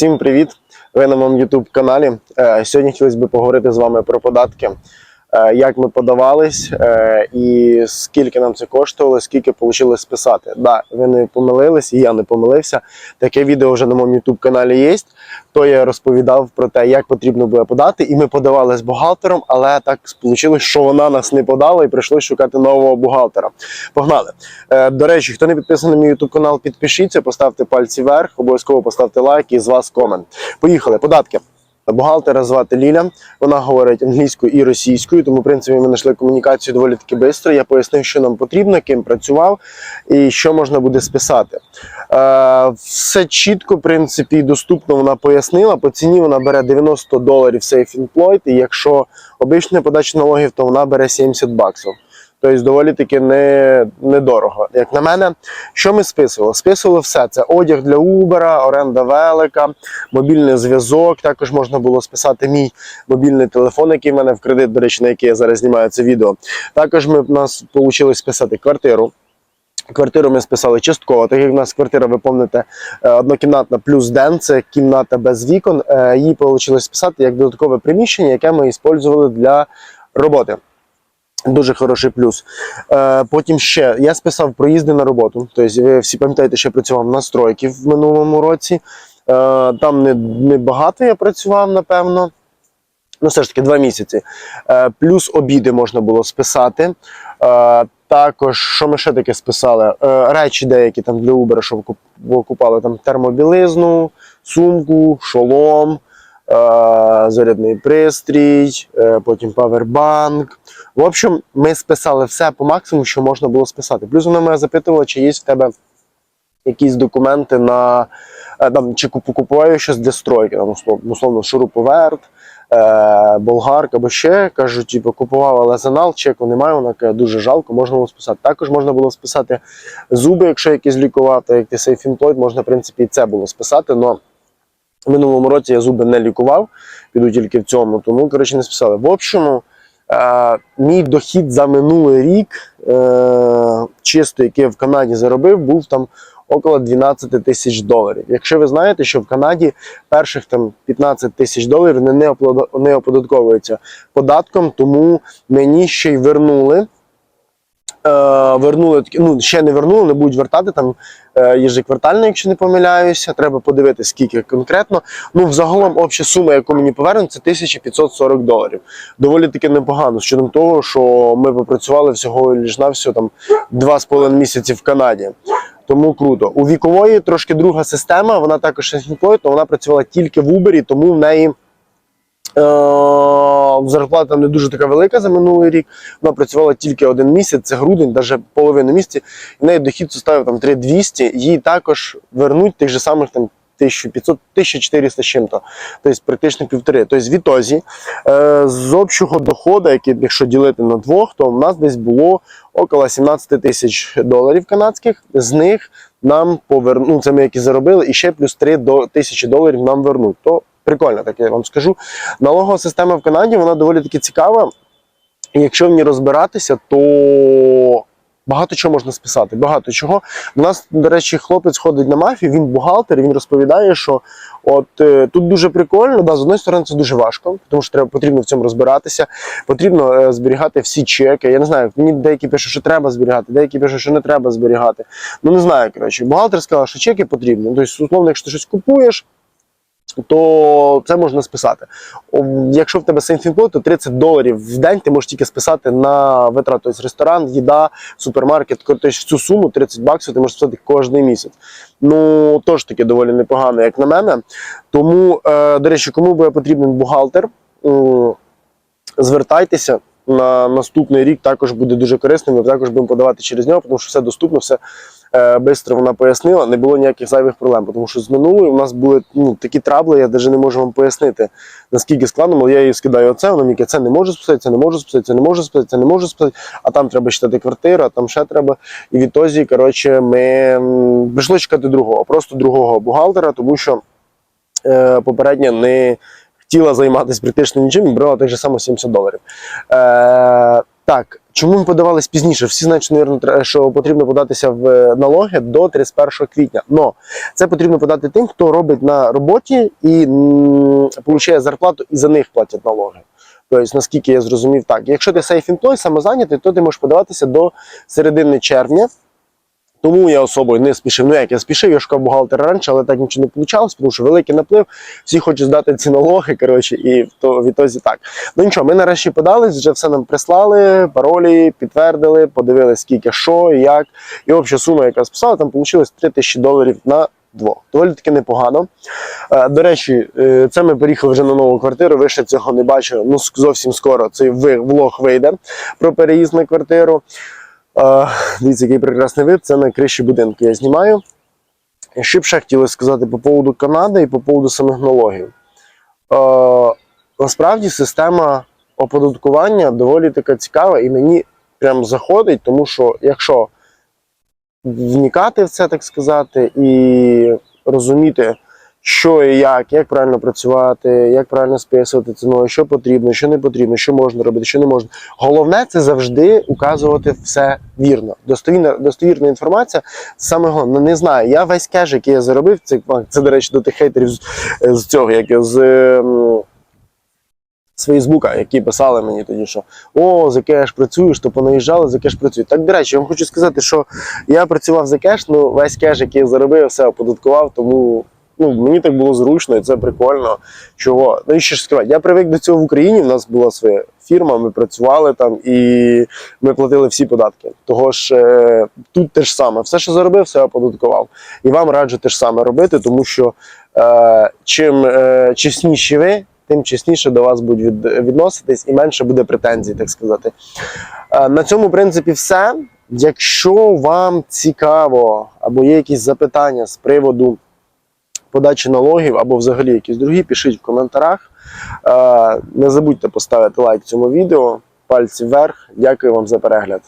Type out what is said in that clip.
Всім привіт! Ви на моєму YouTube каналі. Е, Сьогодні хотілося б поговорити з вами про податки, як ми подавались е, і скільки нам це коштувало, скільки вийшло списати. Да, ви не помилились, і я не помилився. Таке відео вже на моєму YouTube каналі є. То я розповідав про те, як потрібно було подати, і ми подавали з бухгалтером, але так вийшло, що вона нас не подала, і прийшлося шукати нового бухгалтера. Погнали! Е, До речі, хто не підписаний на мій YouTube канал, підпишіться, поставте пальці вверх, обов'язково поставте лайк і з вас комент. Поїхали, податки. Бухгалтера звати Ліля, вона говорить англійською і російською, тому в принципі ми знайшли комунікацію доволі таки швидко. Я пояснив, що нам потрібно, ким працював і що можна буде списати. Е, все чітко, в принципі, доступно вона пояснила. По ціні вона бере 90 доларів Safe-Employed, і якщо обична подача налогів, то вона бере 70 баксів. Тобто доволі таки не, недорого. Як на мене, що ми списували? Списували все. Це одяг для Uber, оренда велика, мобільний зв'язок. Також можна було списати мій мобільний телефон, який в мене в кредит, до речі, на який я зараз знімаю це відео. Також ми, в нас вийшло списати квартиру. Квартиру ми списали частково, так як в нас квартира, ви пам'ятаєте, е, однокімнатна плюс ден, це кімната без вікон. Е, Її вийшло списати як додаткове приміщення, яке ми використовували для роботи. Дуже хороший плюс. Е, потім ще я списав проїзди на роботу. Тобто, ви всі пам'ятаєте, що я працював на стройки в минулому році. Е, там не, не багато я працював, напевно. Ну, все ж таки, два місяці. Е, плюс обіди можна було списати. Е, також, що ми ще таке списали? Е, речі деякі там для Uber, що купали там термобілизну, сумку, шолом, е, зарядний пристрій, е, потім павербанк. В общем, ми списали все по максимуму, що можна було списати. Плюс вона мене запитувала, чи є в тебе якісь документи на е, там, чи куп- купуваю щось для стройки, там, условно, шуруповерт, е, болгарка або ще. Кажу, типу, купував, але занал, чеку немає, вона каже, дуже жалко, можна було списати. Також можна було списати зуби, якщо якісь лікувати, як ти сейф-імплойд, можна, в принципі, і це було списати. Но в минулому році я зуби не лікував, піду тільки в цьому, тому коротше не списали. В общому, е, мій дохід за минулий рік, е, чисто, який я в Канаді заробив, був там около 12 тисяч доларів. Якщо ви знаєте, що в Канаді перших там 15 тисяч доларів не, не оподатковуються податком, тому мені ще й вернули. Е, вернули ну ще не вернули, не будуть вертати там е, якщо не помиляюся. Треба подивитися, скільки конкретно. Ну, взагалом обща сума, яку мені повернуть, це 1540 доларів. Доволі таки непогано, учетом того, що ми попрацювали всього лиш на всього там 2,5 місяці в Канаді. Тому круто. У вікової трошки друга система, вона також self-employed, вона працювала тільки в Uber, тому в неї. Е, зарплата не дуже така велика за минулий рік. Вона працювала тільки один місяць, це грудень, навіть половину місяця. І неї дохід составив там 3200. Їй також вернуть тих же самих там 1500, 1400 з чим-то. Тобто практично півтори. Тобто в ітозі е, з общого доходу, який, якщо ділити на двох, то в нас десь було около 17 тисяч доларів канадських. З них нам повернуть, ну, це ми які заробили, і ще плюс 3 до тисячі доларів нам вернуть. То прикольно, так я вам скажу. Налогова система в Канаді вона доволі таки цікава. Якщо в ній розбиратися, то багато чого можна списати. Багато чого. У нас, до речі, хлопець ходить на мафію, він бухгалтер, він розповідає, що от е, тут дуже прикольно, да, з одної сторони, це дуже важко, тому що треба потрібно в цьому розбиратися. Потрібно е, зберігати всі чеки. Я не знаю, мені деякі пишуть, що треба зберігати, деякі пишуть, що не треба зберігати. Ну не знаю, коротше. Бухгалтер сказав, що чеки потрібні. Тобто, условно, якщо ти щось купуєш то це можна списати. Якщо в тебе сейфінплой, то 30 доларів в день ти можеш тільки списати на витрат, тобто ресторан, їда, супермаркет. Тобто в цю суму 30 баксів ти можеш списати кожен місяць. Ну, теж таки доволі непогано, як на мене. Тому, е, до речі, кому буде потрібен бухгалтер, звертайтеся. На наступний рік також буде дуже корисним. Ми також будемо подавати через нього, тому що все доступно, все е, швидко вона пояснила. Не було ніяких зайвих проблем. Тому що з минулої у нас були ну, такі трабли, я навіть не можу вам пояснити, наскільки складно, але я їй скидаю оце, вона мені каже, це не можу списати, це не можу списати, це не можу списати, це не можу списати, а там треба читати квартиру, а там ще треба. І відтоді, коротше, ми прийшли чекати другого, просто другого бухгалтера, тому що е, попередньо не хотіла займатися практично нічим і брала так же само 70 доларів. Е, так, Чому ми подавались пізніше? Всі знають, що, навірно, що потрібно податися в е, налоги до 31 квітня. Но це потрібно подати тим, хто робить на роботі і отримує зарплату, і за них платять налоги. Тобто, наскільки я зрозумів, так. Якщо ти сейф-інплой, самозайнятий, то ти можеш подаватися до середини червня. Тому я особою не спішив. Ну як я спішив, я шукав бухгалтера раніше, але так нічого не вийшло, тому що великий наплив, всі хочуть здати ці налоги, коротше, і в то відтозі так. Ну нічого, ми нарешті подались, вже все нам прислали, паролі, підтвердили, подивилися, скільки, що, як. І обща сума, яка списала, там вийшло 3 тисячі доларів на двох. Доволі таки непогано. Е, До речі, е, це ми переїхали вже на нову квартиру. Ви ще цього не бачили. Ну, зовсім скоро цей влог вийде про переїзд на квартиру. Дивіться, який прекрасний вид. Це на криші будинку я знімаю. Що б ще хотілося сказати по поводу Канади і по поводу самих налогів. Насправді система оподаткування доволі така цікава і мені прям заходить, тому що якщо вникати в це, так сказати, і розуміти, що і як, як правильно працювати, як правильно списувати ціною, що потрібно, що не потрібно, що можна робити, що не можна. Головне це завжди указувати все вірно. Достовірна, достовірна інформація саме головне. Ну, Не знаю. Я весь кеш, який я заробив, це, це до речі, до тих хейтерів з, з цього, як з. ем, З Фейсбука, які писали мені тоді, що о, за кеш працюєш, то понаїжджали, за кеш працюють. Так, до речі, я вам хочу сказати, що я працював за кеш, ну весь кеш, який я заробив, все оподаткував, тому ну, мені так було зручно і це прикольно. Чого? Ну і ще ж сказати, я привик до цього в Україні. В нас була своя фірма, ми працювали там і ми платили всі податки. Того ж е, тут те ж саме, все, що заробив, все оподаткував. І вам раджу те ж саме робити, тому що е, чим е, чесніші ви. Тим чесніше до вас будуть відноситись і менше буде претензій, так сказати. Е, На цьому, в принципі, все. Якщо вам цікаво або є якісь запитання з приводу подачі налогів або взагалі якісь другі, пишіть в коментарях. Е, Не забудьте поставити лайк цьому відео, пальці вверх. Дякую вам за перегляд.